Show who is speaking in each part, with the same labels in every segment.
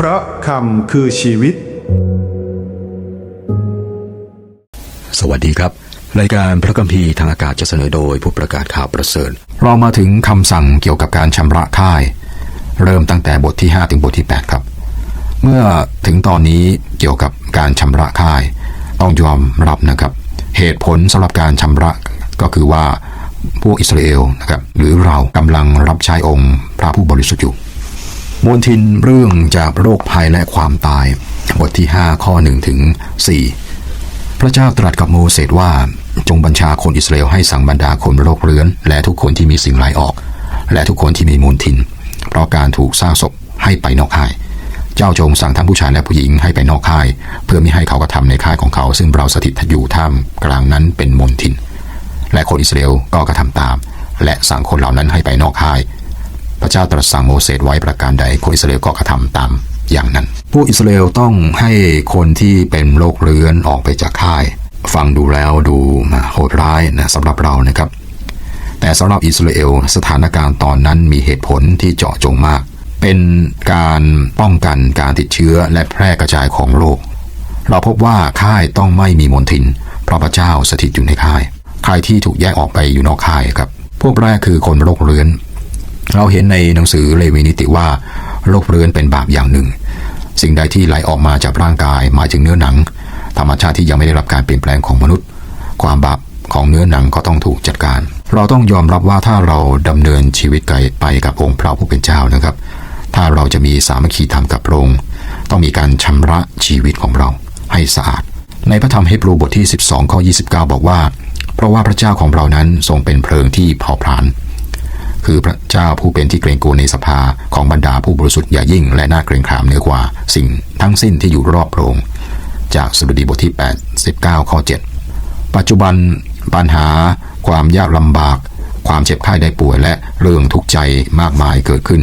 Speaker 1: เพราะคำคือชีวิต
Speaker 2: สวัสดีครับ รายการพระคัมภีร์ทางอากาศจะเสนอโดยผู้ประกาศข่าวประเสริฐ เรามาถึงคำสั่งเกี่ยวกับการชำระค่าย เริ่มตั้งแต่บทที่ 5 ถึงบทที่ 8 ครับ เมื่อถึงตอนนี้เกี่ยวกับการชำระค่าย ต้องยอมรับนะครับ เหตุผลสำหรับการชำระก็คือว่าพวกอิสราเอลนะครับหรือเรากำลังรับใช้องค์พระผู้บริสุทธิ์อยู่ มวลทินเรื่องจากโรคภัยและความตาย บทที่ 5 ข้อ1ถึง4 พระเจ้าตรัสกับโมเสสว่า จงบัญชาคนอิสราเอลให้สั่งบรรดาคนโรคเรื้อน และทุกคนที่มีสิ่งไหลออก และทุกคนที่มีมูลทิน เพราะการถูกสร้างศพให้ไปนอกค่าย เจ้าจงสั่งทั้งผู้ชายและผู้หญิงให้ไปนอกค่าย เพื่อไม่ให้เขากระทำในค่ายของเขา ซึ่งเราสถิตอยู่ท่ามกลางนั้นเป็นมนทิน และคนอิสราเอลก็กระทำตาม และสั่งคนเหล่านั้นให้ไปนอกค่าย พระเจ้าตรัสสั่งโมเสสไว้ประการใดคนอิสราเอลก็กระทำตามอย่างนั้น ผู้อิสราเอลต้องให้คนที่เป็นโรคเรื้อนออกไปจากค่าย ฟังดูแล้วดูโหดร้ายนะสำหรับเรานะครับ แต่สำหรับอิสราเอลสถานการณ์ตอนนั้นมีเหตุผลที่เจาะจงมาก เป็นการป้องกันการติดเชื้อและแพร่กระจายของโรคเราพบว่าค่ายต้องไม่มีมลทิน เพราะพระเจ้าสถิตอยู่ในค่าย ใครที่ถูกแยกออกไปอยู่นอกค่ายครับ พวกแรกคือคนโรคเรื้อน เราเห็นในหนังสือเลวีนิติว่าโรคเรื้อนเป็นบาปอย่างหนึ่ง สิ่งใดที่ไหลออกมาจากร่างกายหมายถึงเนื้อหนัง ธรรมชาติที่ยังไม่ได้รับการเปลี่ยนแปลงของมนุษย์ ความบาปของเนื้อหนังก็ต้องถูกจัดการ เราต้องยอมรับว่าถ้าเราดำเนินชีวิตไปกับองค์พระผู้เป็นเจ้านะครับ ถ้าเราจะมีสามัคคีธรรมกับพระองค์ต้องมีการชำระชีวิตของเราให้สะอาด ในพระธรรมเฮบรูบทที่ 12ข้อ29 บอกว่า เพราะว่าพระเจ้าของเรานั้นทรงเป็นเพลิงที่เผาผลาญ คือพระเจ้าผู้เป็นที่เกรงกลัวในสภาของบรรดาผู้บริสุทธิ์อย่ายิ่งและน่าเกรงขามเหนือกว่า สิ่งทั้งสิ้นที่อยู่รอบพระองค์จากสดุดีบทที่8 19ข้อ7ปัจจุบันปัญหา ความยากลำบาก ความเจ็บไข้ได้ป่วยและเรื่องทุกข์ใจมากมายเกิดขึ้น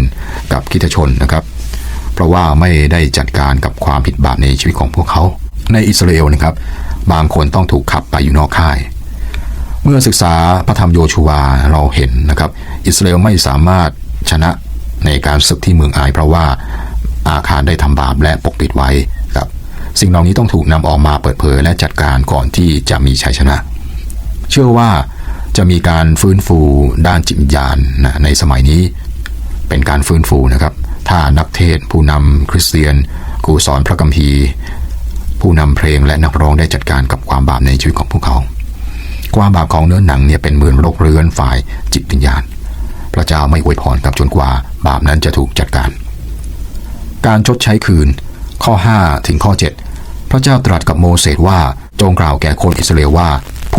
Speaker 2: กับคริสตชนนะครับ เพราะว่าไม่ได้จัดการกับความผิดบาปในชีวิตของพวกเขา ในอิสราเอลนะครับ บางคนต้องถูกขับไปอยู่นอกค่าย เมื่อศึกษาพระธรรมโยชูวาเราเห็นนะครับ อิสราเอลไม่สามารถชนะในการศึกที่เมืองอายเพราะว่าอาคารได้ทำบาปและปกปิดไว้ครับสิ่งเหล่านี้ต้องถูกนำออกมาเปิดเผยและจัดการก่อนที่จะมีชัยชนะ เชื่อว่าจะมีการฟื้นฟูด้านจิตวิญญาณนะในสมัยนี้ เป็นการฟื้นฟูนะครับ ถ้านักเทศผู้นำคริสเตียนครูสอนพระคัมภีร์ ผู้นำเพลงและนักร้องได้จัดการกับความบาปในชีวิตของพวกเขา ความบาปของเนื้อหนังเนี่ยเป็นเหมือนโรคเรื้อนฝ่ายจิตวิญญาณ พระเจ้าไม่อวยพรกับจนกว่าบาปนั้นจะถูกจัดการ การชดใช้คืน ข้อ 5 ถึงข้อ 7 พระเจ้าตรัสกับโมเสสว่าจงกล่าวแก่คนอิสราเอลว่า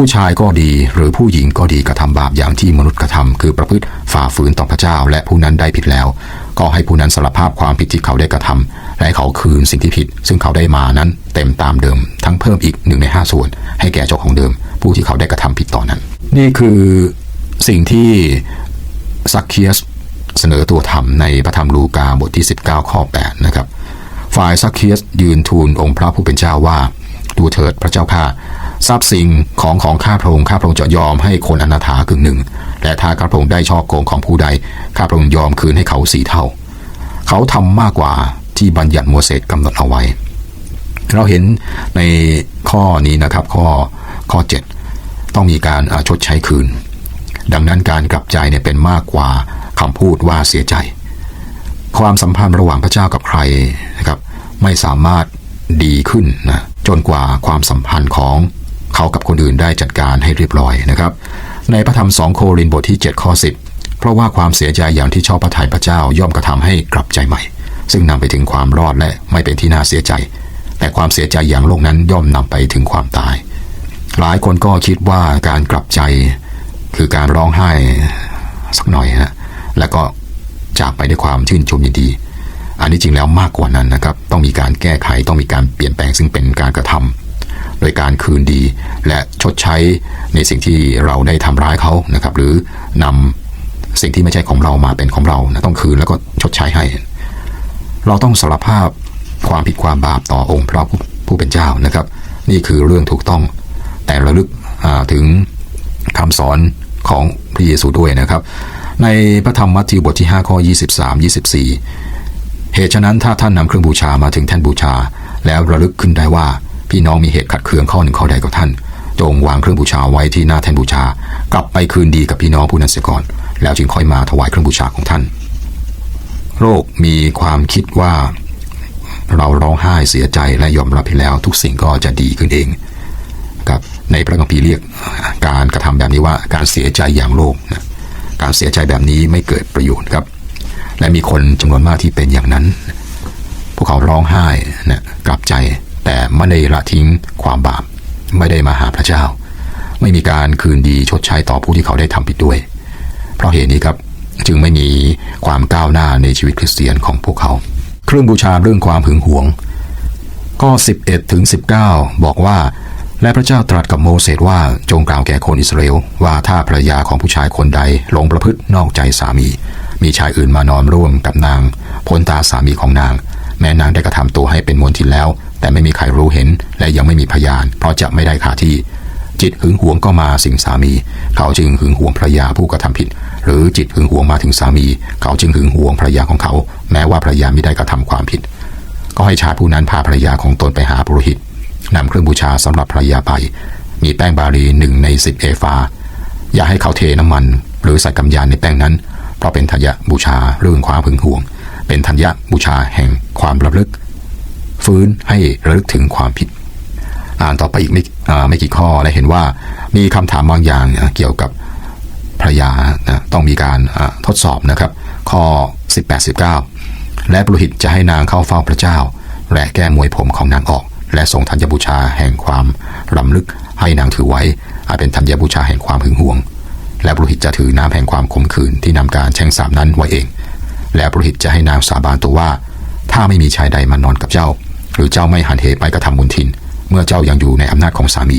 Speaker 2: ผู้ชายก็ดีหรือผู้หญิงก็ดีกระทำบาปอย่างที่มนุษย์กระทำคือประพฤติฝ่าฝืนต่อพระเจ้า และผู้นั้นได้ผิดแล้ว ก็ให้ผู้นั้นสารภาพความผิดที่เขาได้กระทำและเขาคืนสิ่งที่ผิด ซึ่งเขาได้มานั้นเต็มตามเดิม ทั้งเพิ่มอีกหนึ่งในห้าส่วน ให้แก่เจ้าของเดิม ผู้ที่เขาได้กระทำผิดต่อนนั้น นี่คือสิ่งที่ซักเคียสเสนอตัวธรรมในพระธรรมลูกาบทที่ 19 ข้อ 8 นะครับ ฝ่ายซักเคียสยืนทูลองค์พระผู้เป็นเจ้าว่า ดูเถิดพระเจ้าข้า ทรัพย์สิ่งของของข้าพระองค์ข้าพระองค์จะยอมให้คนอนาถากึ่งหนึ่งและถ้าข้าพระองค์ได้ชอบโกงของผู้ใด ข้าพระองค์ยอมคืนให้เขาสี่เท่า เขาทำมากกว่าที่บัญญัติโมเสสกำหนดเอาไว้ เราเห็นในข้อนี้นะครับข้อข้อ 7 ต้องมีการชดใช้คืน ดังนั้นการกลับใจเนี่ยเป็นมากกว่าคำพูดว่าเสียใจ ความสัมพันธ์ระหว่างพระเจ้ากับใครนะครับไม่สามารถดีขึ้นนะจนกว่าความสัมพันธ์ของ เขากับคนอื่นได้จัดการให้เรียบร้อยนะครับ ในพระธรรมสองโครินธ์บทที่ 7 ข้อ 10 เพราะว่าความเสียใจอย่างที่ชอบพระทัยพระเจ้าย่อมกระทำให้กลับใจใหม่ ซึ่งนำไปถึงความรอดและไม่เป็นที่น่าเสียใจ แต่ความเสียใจอย่างโลกนั้นย่อมนำไปถึงความตาย หลายคนก็คิดว่าการกลับใจ คือการร้องไห้สักหน่อยนะแล้วก็จากไปด้วยความชื่นชมยินดี อันนี้จริงแล้วมากกว่านั้นนะครับ ต้องมีการแก้ไข ต้องมีการเปลี่ยนแปลงซึ่งเป็นการกระทำ โดยการคืนดี และชดใช้ในสิ่งที่เราได้ทำร้ายเขานะครับ หรือนำสิ่งที่ไม่ใช่ของเรามาเป็นของเรานะต้องคืนแล้วก็ชดใช้ให้ เราต้องสารภาพความผิดความบาปต่อองค์พระผู้ผู้เป็นเจ้านะครับ นี่คือเรื่องถูกต้อง แต่ระลึกถึงคำสอนของพระเยซูด้วยนะครับ ในพระธรรมมัทธิวบทที่5ข้อ23 24เหตุฉะนั้นถ้าท่านนำเครื่องบูชามาถึงแท่นบูชา แล้วระลึกขึ้นได้ว่า พี่น้องมีเหตุขัดเคืองข้อหนึ่งข้อใดกับท่าน จงวางเครื่องบูชาไว้ที่หน้าแท่นบูชา กลับไปคืนดีกับพี่น้องผู้นั้นเสียก่อน แล้วจึงค่อยมาถวายเครื่องบูชาของท่าน โรคมีความคิดว่า เราร้องไห้เสียใจและยอมรับผิดแล้ว ทุกสิ่งก็จะดีขึ้นเองครับในพระคัมภีร์เรียกการกระทำแบบนี้ว่าการเสียใจอย่างโลกนะการเสียใจแบบนี้ไม่เกิดประโยชน์ครับ และมีคนจำนวนมากที่เป็นอย่างนั้น พวกเขาร้องไห้นะกลับใจ แต่ไม่ได้ละทิ้งความบาป ไม่ได้มาหาพระเจ้า ไม่มีการคืนดีชดใช้ต่อผู้ที่เขาได้ทำผิดด้วย เพราะเหตุนี้ครับจึงไม่มีความก้าวหน้าในชีวิตคริสเตียนของพวกเขา เครื่องบูชาเรื่องความหึงหวงก็11ถึง19 บอกว่า และพระเจ้าตรัสกับโมเสสว่าจงกล่าวแก่คนอิสราเอลว่าถ้าภรรยาของผู้ชายคนใดหลงประพฤตินอกใจสามี มีชายอื่นมานอนร่วมกับนางพ้นตาสามีของนาง แม้นางได้กระทำตัวให้เป็นมนทินแล้ว แต่ไม่มีใครรู้เห็นและยังไม่มีพยาน เพราะจะไม่ได้ขาที่ จิตหึงหวงก็มาสิงสามี เขาจึงหึงหวงภรรยาผู้กระทำผิด หรือจิตหึงหวงมาถึงสามี เขาจึงหึงหวงภรรยาของเขา แม้ว่าภรรยาไม่ได้กระทำความผิด ก็ให้ชายผู้นั้นพาภรรยาของตนไปหาปุโรหิตนำเครื่องบูชาสำหรับภรรยาไป มีแป้งบาลีหนึ่งในสิบเอฟา อย่าให้เขาเทน้ำมัน หรือใส่กำยานในแป้งนั้น เพราะเป็นธัญญบูชาเรื่องความหึงหวง เป็นธัญญบูชาแห่งความระลึก ฟื้นให้ระลึกถึงความผิด อ่านต่อไปอีกไม่ไม่กี่ข้อและเห็นว่ามีคำถามบางอย่างนะเกี่ยวกับภรรยานะต้องมีการทดสอบนะครับ ข้อ 18 19 และปรหิตจะให้นางเข้าเฝ้าพระเจ้า และแก้มวยผมของนางออก และส่งธัญบูชาแห่งความรำลึกให้นางถือไว้อาจเป็นธัญบูชาแห่งความหึงหวง และปรหิตจะถือน้ำแห่งความขมขื่นที่นำการแช่งสาบนั้นไว้เอง และปุโรหิตจะให้นางสาบานตัวว่า ถ้าไม่มีชายใดมานอนกับเจ้า หรือเจ้าไม่หันเหไปกระทำมุนทิน เมื่อเจ้ายังอยู่ในอำนาจของสามี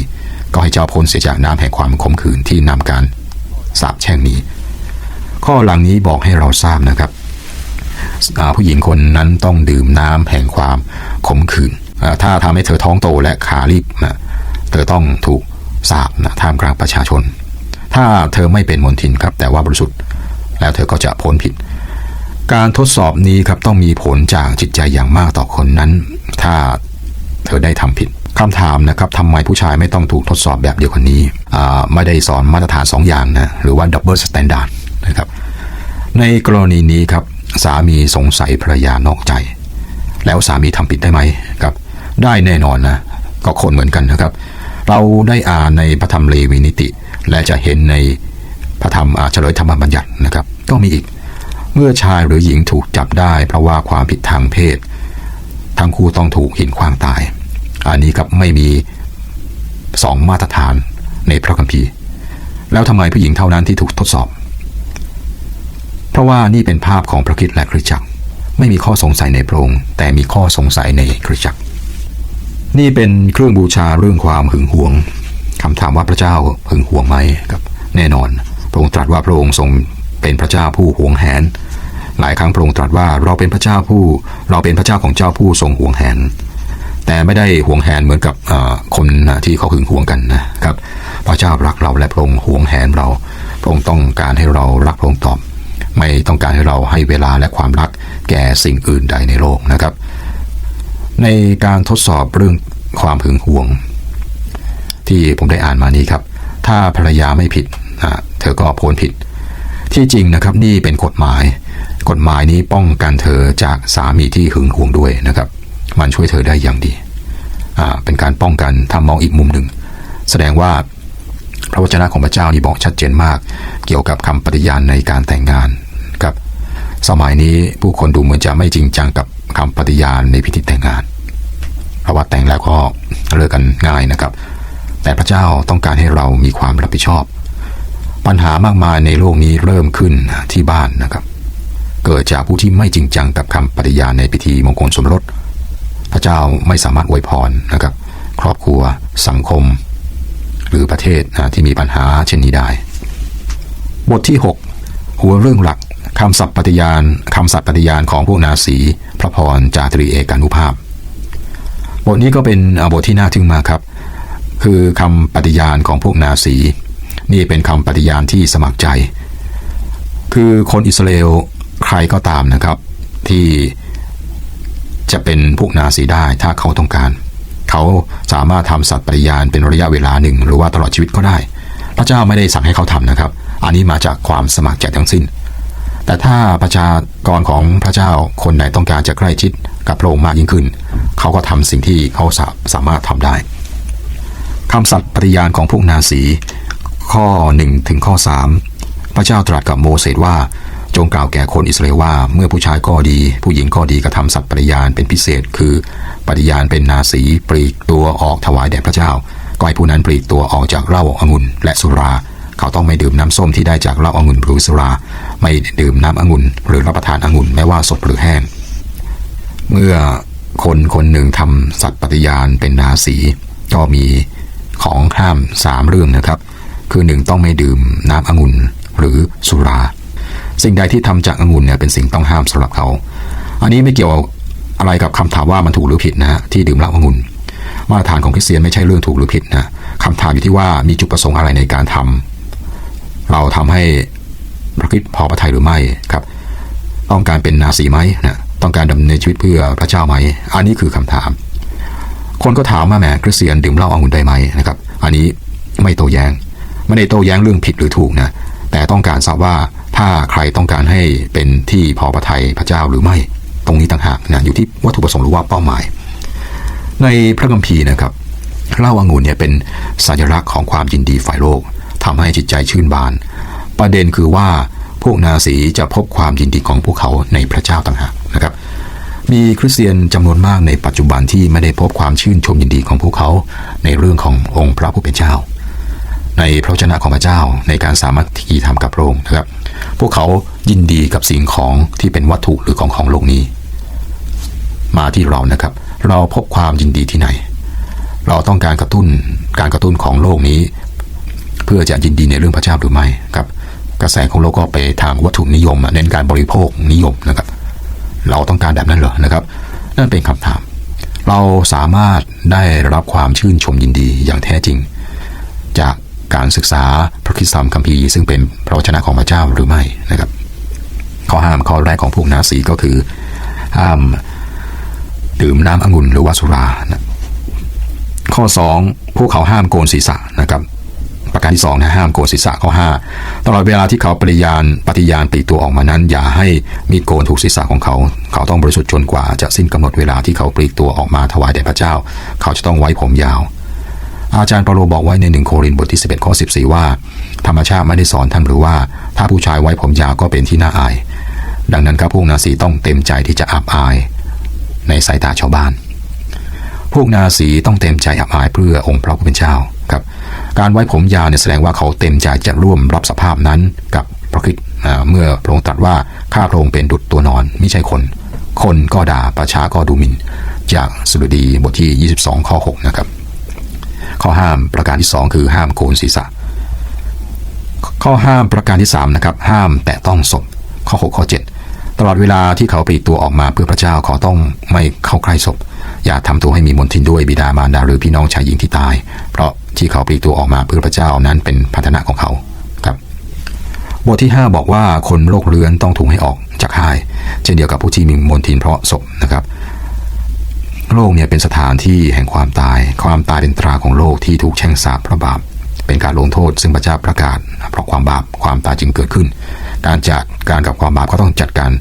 Speaker 2: ก็ให้เจ้าพ้นเสียจากน้ำแห่งความขมขื่นที่นำการสาบแช่งนี้ ข้อหลังนี้บอกให้เราทราบนะครับผู้หญิงคนนั้นต้องดื่มน้ำแห่งความขมขื่นถ้าทำให้เธอท้องโตและขารีบนะเธอต้องถูกสาบนะท่ามกลางประชาชน ถ้าเธอไม่เป็นมนทินครับ แต่ว่าบริสุทธิ์ แล้วเธอก็จะพ้นผิด การทดสอบนี้ครับต้องมีผลจากจิตใจอย่างมากต่อคนนั้น ถ้าเธอได้ทำผิดคำถามนะครับทำไมผู้ชายไม่ต้องถูกทดสอบแบบเดียวกันนี้ไม่ได้สอนมาตรฐาน 2 อย่างนะหรือว่าดับเบิลสแตนดาร์ดนะครับในกรณีนี้ครับสามีสงสัยภรรยานอกใจ แล้วสามีทำผิดได้ไหมครับ ได้แน่นอนนะก็คนเหมือนกันนะครับ เราได้อ่านในพระธรรมเลวีนิติ และจะเห็นในพระธรรมเฉลยธรรมบัญญัตินะครับ ก็มีอีก เมื่อชายหรือหญิงถูกจับได้เพราะว่าความผิดทางเพศ ทั้งคู่ต้องถูกหินขว้างตาย อันนี้ครับไม่มีสองมาตรฐานในพระคัมภีร์ แล้วทำไมผู้หญิงเท่านั้นที่ถูกทดสอบ เพราะว่านี่เป็นภาพของพระคริสต์และคริสตจักร ไม่มีข้อสงสัยในพระองค์แต่มีข้อสงสัยในคริสตจักร นี่เป็นเครื่องบูชาเรื่องความหึงหวงคำถามว่าพระเจ้าหึงหวงไหมครับแน่นอน พระองค์ตรัสว่าพระองค์ทรง เป็นพระเจ้าผู้หวงแหน หลายครั้งพระองค์ตรัสว่าเราเป็นพระเจ้าผู้ เราเป็นพระเจ้าของเจ้าผู้ทรงหวงแหน แต่ไม่ได้หวงแหนเหมือนกับคนที่เขาหึงหวงกันนะครับ พระเจ้ารักเราและพระองค์หวงแหนเรา พระองค์ต้องการให้เรารักพระองค์ตอบ ไม่ต้องการให้เราให้เวลาและความรักแก่สิ่งอื่นใดในโลกนะครับ ในการทดสอบเรื่องความหึงหวง ที่ผมได้อ่านมานี้ครับ ถ้าภรรยาไม่ผิดเธอก็พ้นผิด ที่จริงนะครับนี่เป็นกฎหมาย กฎหมายนี้ป้องกันเธอจากสามีที่หึงหวงด้วยนะครับ มันช่วยเธอได้อย่างดีอ่าเป็นการป้องกันถ้ามองอีกมุมหนึ่ง แสดงว่าพระวจนะของพระเจ้านี่บอกชัดเจนมาก เกี่ยวกับคำปฏิญาณในการแต่งงานครับ สมัยนี้ผู้คนดูเหมือนจะไม่จริงจังกับคำปฏิญาณในพิธีแต่งงาน เพราะว่าแต่งแล้วก็เลิกกันง่ายนะครับ แต่พระเจ้าต้องการให้เรามีความรับผิดชอบ ปัญหามากมายในโลกนี้เริ่มขึ้นที่บ้านนะครับ เกิดจากผู้ที่ไม่จริงจังกับคำปฏิญาณในพิธีมงคลสมรส พระเจ้าไม่สามารถอวยพรนะครับ ครอบครัวสังคม หรือประเทศนะที่มีปัญหาเช่นนี้ได้ บทที่ 6 หัวเรื่องหลักคำสัตย์ปฏิญาณคำสัตย์ปฏิญาณของพวกนาสีพระพรจาตรีเอกานุภาพ บทนี้ก็เป็นบทที่น่าทึ่งมากครับ คือคำปฏิญาณของพวกนาสี นี่เป็นคำปฏิญาณที่สมัครใจ คือคนอิสราเอลใครก็ตามนะครับ ที่จะเป็นพวกนาซีได้ถ้าเขาต้องการ เขาสามารถทำสัตย์ปฏิญาณเป็นระยะเวลาหนึ่ง หรือว่าตลอดชีวิตก็ได้ พระเจ้าไม่ได้สั่งให้เขาทำนะครับ อันนี้มาจากความสมัครใจทั้งสิ้น แต่ถ้าประชากรของพระเจ้าคนไหนต้องการจะใกล้ชิดกับพระองค์มากยิ่งขึ้น เขาก็ทำสิ่งที่เขาสาสามารถทำได้คำสัตย์ปฏิญาณของพวกนาสี ข้อ 1 ถึงข้อ 3 พระเจ้าตรัสกับโมเสสว่า จงกล่าวแก่คนอิสราเอลว่า เมื่อผู้ชายก็ดี ผู้หญิงก็ดีกระทำสัตย์ปฏิญาณเป็นพิเศษ คือปฏิญาณเป็นนาสีปลีกตัวออกถวายแด่พระเจ้าก็ให้ผู้นั้นปลีกตัวออกจากเหล้าองุ่นและสุรา เขาต้องไม่ดื่มน้ำส้มที่ได้จากเหล้าองุ่นหรือสุรา ไม่ดื่มน้ำองุ่น หรือรับประทานองุ่นแม้ว่าสดหรือแห้ง เมื่อคนคนหนึ่งทำสัตย์ปฏิญาณเป็นนาสี ก็มีของห้ามสามเรื่องนะครับ คือหนึ่งต้องไม่ดื่มน้ำองุ่นหรือสุรา สิ่งใดที่ทำจากองุ่นเนี่ยเป็นสิ่งต้องห้ามสำหรับเขา อันนี้ไม่เกี่ยวอะไรกับคำถามว่ามันถูกหรือผิดนะฮะที่ดื่มเหล้าองุ่นมาตรฐานของคริสเตียนไม่ใช่เรื่องถูกหรือผิดนะคำถามอยู่ที่ว่ามีจุดประสงค์อะไรในการทำเราทำให้พระคริสต์พอพระทัยหรือไม่ครับ ต้องการเป็นนาสีไหมนะต้องการดำเนินชีวิตเพื่อพระเจ้าไหม อันนี้คือคำถาม คนก็ถามมาแหมคริสเตียนดื่มเหล้าองุ่นได้ไหมนะครับ อันนี้ไม่โต้แย้ง ไม่ได้โต้แย้งเรื่องผิดหรือถูกนะแต่ต้องการทราบว่าถ้าใครต้องการให้เป็นที่พอพระทัยพระเจ้าหรือไม่ ตรงนี้ต่างหากนะอยู่ที่วัตถุประสงค์หรือว่าเป้าหมาย ในพระคัมภีร์นะครับเหล้าองุ่นเนี่ยเป็นสัญลักษณ์ของความยินดีฝ่ายโลกทำให้จิตใจชื่นบาน ประเด็นคือว่าพวกนาสีจะพบความยินดีของพวกเขาในพระเจ้าต่างหากนะครับ มีคริสเตียนจำนวนมากในปัจจุบันที่ไม่ได้พบความชื่นชมยินดีของพวกเขาในเรื่องขององค์พระผู้เป็นเจ้า ในพระวจนะของพระเจ้าในการสามัคคีธรรมกับพระองค์นะครับ พวกเขายินดีกับสิ่งของที่เป็นวัตถุหรือของของโลกนี้ มาที่เรานะครับ เราพบความยินดีที่ไหน เราต้องการกระตุ้นการกระตุ้นของโลกนี้ เพื่อจะยินดีในเรื่องพระเจ้าหรือไม่ครับ กระแสของโลกก็ไปทางวัตถุนิยมเน้นการบริโภคนิยมนะครับ เราต้องการแบบนั้นเหรอนะครับ นั่นเป็นคำถาม เราสามารถได้รับความชื่นชมยินดีอย่างแท้จริง การศึกษาพระคริสตธรรมคัมภีร์ซึ่งเป็นพระวจนะของพระเจ้าหรือไม่นะครับ ข้อห้ามข้อแรกของพวกนาสีก็คือห้ามดื่มน้ำองุ่นหรือว่าสุรานะข้อ 2 พวกเขาห้ามโกนศีรษะนะครับ ประการที่2นะห้ามโกนศีรษะข้อ 5 ตลอดเวลาที่เขาปฏิญาณปฏิญาณปลีตัวออกมานั้น อย่าให้มีโกนถูกศีรษะของเขา เขาต้องบริสุทธิ์จนกว่าจะสิ้นกำหนดเวลาที่เขาปลีกตัวออกมาถวายแด่พระเจ้า เขาจะต้องไว้ผมยาว อาจารย์เปาโลบอกไว้ในหนึ่งโครินบทที่ 11 ข้อ 14 ว่า ธรรมชาติไม่ได้สอนท่านหรือว่า ถ้าผู้ชายไว้ผมยาวก็เป็นที่น่าอาย ดังนั้นครับพวกนาสีต้องเต็มใจที่จะอับอาย ในสายตาชาวบ้าน พวกนาสีต้องเต็มใจอับอายเพื่อองค์พระผู้เป็นเจ้าครับ การไว้ผมยาวเนี่ยแสดงว่าเขาเต็มใจจะร่วมรับสภาพนั้นกับพระคริสต์อ่าเมื่อพระองค์ตรัสว่าข้าพระองค์เป็นดุจตัวนอนไม่ใช่คน คนก็ด่าประชาก็ดูหมิ่น จากสดุดีบทที่ 22 ข้อ 6 นะครับ ข้อห้ามประการที่ 2 คือห้ามโกนศีรษะ ข้อห้ามประการที่3นะครับห้ามแตะต้องศพข้อ 6 ข้อ 7 ตลอดเวลาที่เขาปลีกตัวออกมาเพื่อพระเจ้าขาต้องไม่เข้าใกล้ศพ อย่าทำตัวให้มีมนทินด้วยบิดามารดาหรือพี่น้องชายหญิงที่ตาย เพราะที่เขาปลีกตัวออกมาเพื่อพระเจ้านั้นเป็นพันธนะของเขาครับบทที่ 5 บอกว่าคนโรคเรื้อนต้องถูกให้ออกจากค่าย เช่นเดียวกับผู้ที่มีมนทินเพราะศพนะครับ โลกเนี่ยเป็นสถานที่แห่งความตาย ความตายเป็นตราของโลกที่ถูกแช่งสาปเพราะบาป เป็นการลงโทษซึ่งพระเจ้าประกาศ เพราะความบาปความตายจึงเกิดขึ้น การจัดการกับความบาปก็ต้องจัดการ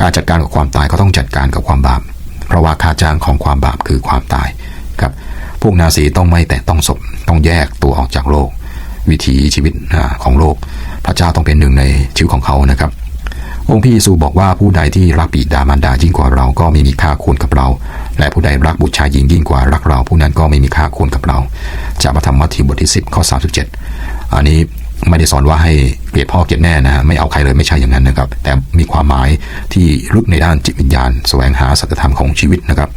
Speaker 2: การจัดการกับความตายก็ต้องจัดการกับความบาป เพราะว่าค่าจ้างของความบาปคือความตายครับพวกนาสีต้องไม่แตะต้องศพต้องแยกตัวออกจากโลก วิถีชีวิตของโลก พระเจ้าต้องเป็นหนึ่งในชีวิตของเขานะครับ องค์พระเยซูบอกว่าผู้ใดที่รักบิดามารดายิ่งกว่าเราก็ไม่มีค่าควรกับเรา และผู้ใดรักบุตรชายหญิงยิ่งกว่ารักเรา ผู้นั้นก็ไม่มีค่าควรกับเรา จากพระธรรมมัทธิวบทที่ 10ข้อ37 อันนี้ไม่ได้สอนว่าให้เกลียดพ่อเกลียดแม่นะฮะไม่เอาใครเลยไม่ใช่อย่างนั้นนะครับ แต่มีความหมายที่ลึกในด้านจิตวิญญาณ แสวงหาสัจธรรมของชีวิตนะครับ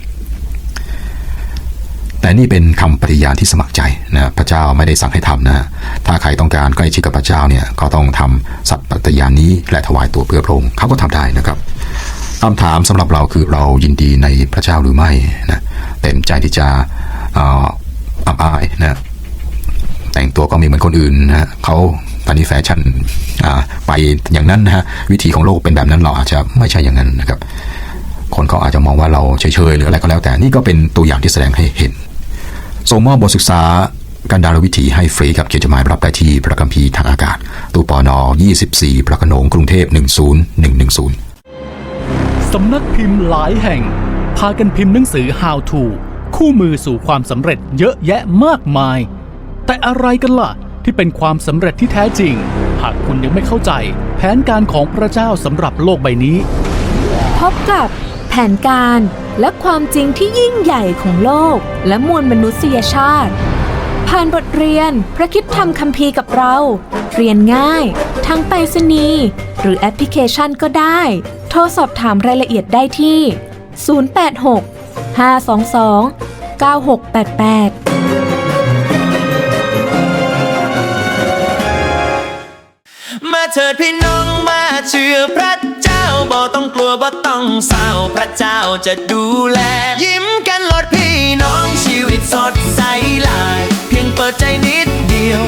Speaker 2: แต่นี่เป็นคำปฏิญาณที่สมัครใจนะพระเจ้าไม่ได้สั่งให้ทำนะถ้าใครต้องการใกล้ชิดกับพระเจ้าเนี่ยก็ต้องทำสัตย์ปฏิญาณนี้และถวายตัวเพื่อพระองค์เขาก็ทำได้นะครับคำถามสำหรับเราคือเรายินดีในพระเจ้าหรือไม่นะเต็มใจที่จะอับอายนะแต่งตัวก็มีเหมือนคนอื่นนะเขาตอนนี้แฟชั่นอ่าไปอย่างนั้นนะฮะวิถีของโลกเป็นแบบนั้นเราอาจจะไม่ใช่อย่างนั้นนะครับ คนเขาอาจจะมองว่าเราเฉยๆหรืออะไรก็แล้วแต่นี่ก็เป็นตัวอย่างที่แสดงให้เห็น ส่งมอบบทศึกษาการดารวิถีให้ฟรีกับเขียนจดหมายรับได้ที่พระคัมภีร์ทางอากาศ ตู้ปอนอ24 พระโขนงกรุงเทพ 10110
Speaker 3: สำนักพิมพ์หลายแห่ง พากันพิมพ์หนังสือ How to คู่มือสู่ความสำเร็จเยอะแยะมากมาย แต่อะไรกันล่ะที่เป็นความสำเร็จที่แท้จริง หากคุณยังไม่เข้าใจ แผนการของพระเจ้าสำหรับโลกใบนี้
Speaker 4: พบกับ แผนการและความจริงที่ยิ่งใหญ่ของโลก และมวลมนุษยชาติ ผ่านบทเรียนพระคิดธรรมคัมภีร์กับเรา เรียนง่าย ทั้งไปรษณีย์หรือแอปพลิเคชันก็ได้ โทรสอบถามรายละเอียดได้ที่ 086 522 9688
Speaker 5: มาเถิดพี่น้องมาเชื่อพระ บ่ต้องกลัวบ่ต้องเศร้าพระเจ้าจะดูแล ยิ้มกันหลดพี่น้องชีวิตสดใสลาย เพียงเปิดใจนิดเดียว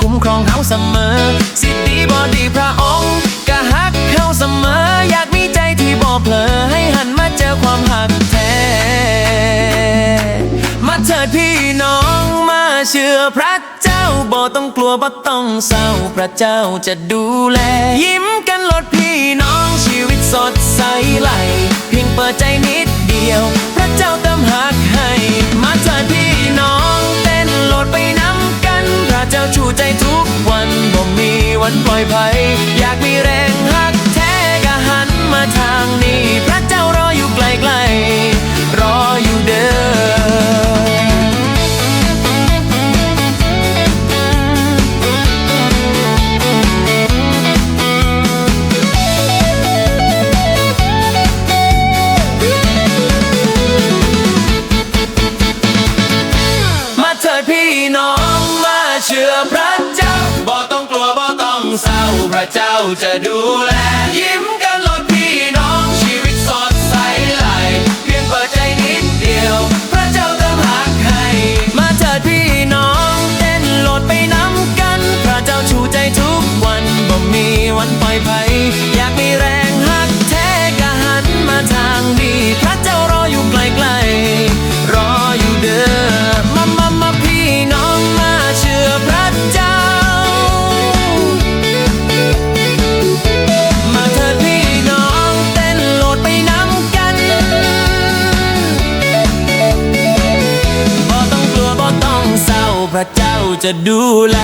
Speaker 5: คุ้มครองเฮาเสมอ สิดีบอดีพระองค์ก็ฮักเฮาเสมอ อยากมีใจที่บ่เผลอให้หันมาเจอความหักแท้ มาเถิดพี่น้องมาเชื่อพระเจ้าบ่ต้องกลัวบ่ต้องเศร้าพระเจ้าจะดูแล ยิ้มกันลดพี่น้องชีวิตสดใสไหลเพียงเปิดใจนิดเดียว พระเจ้าเติมหักให้ มาเถิดพี่น้อง เจ้าชูใจทุกวันบ่มีวันปล่อยภัย อยากมีแรงหักแท้ก็หันมาทางนี้ จะดูแล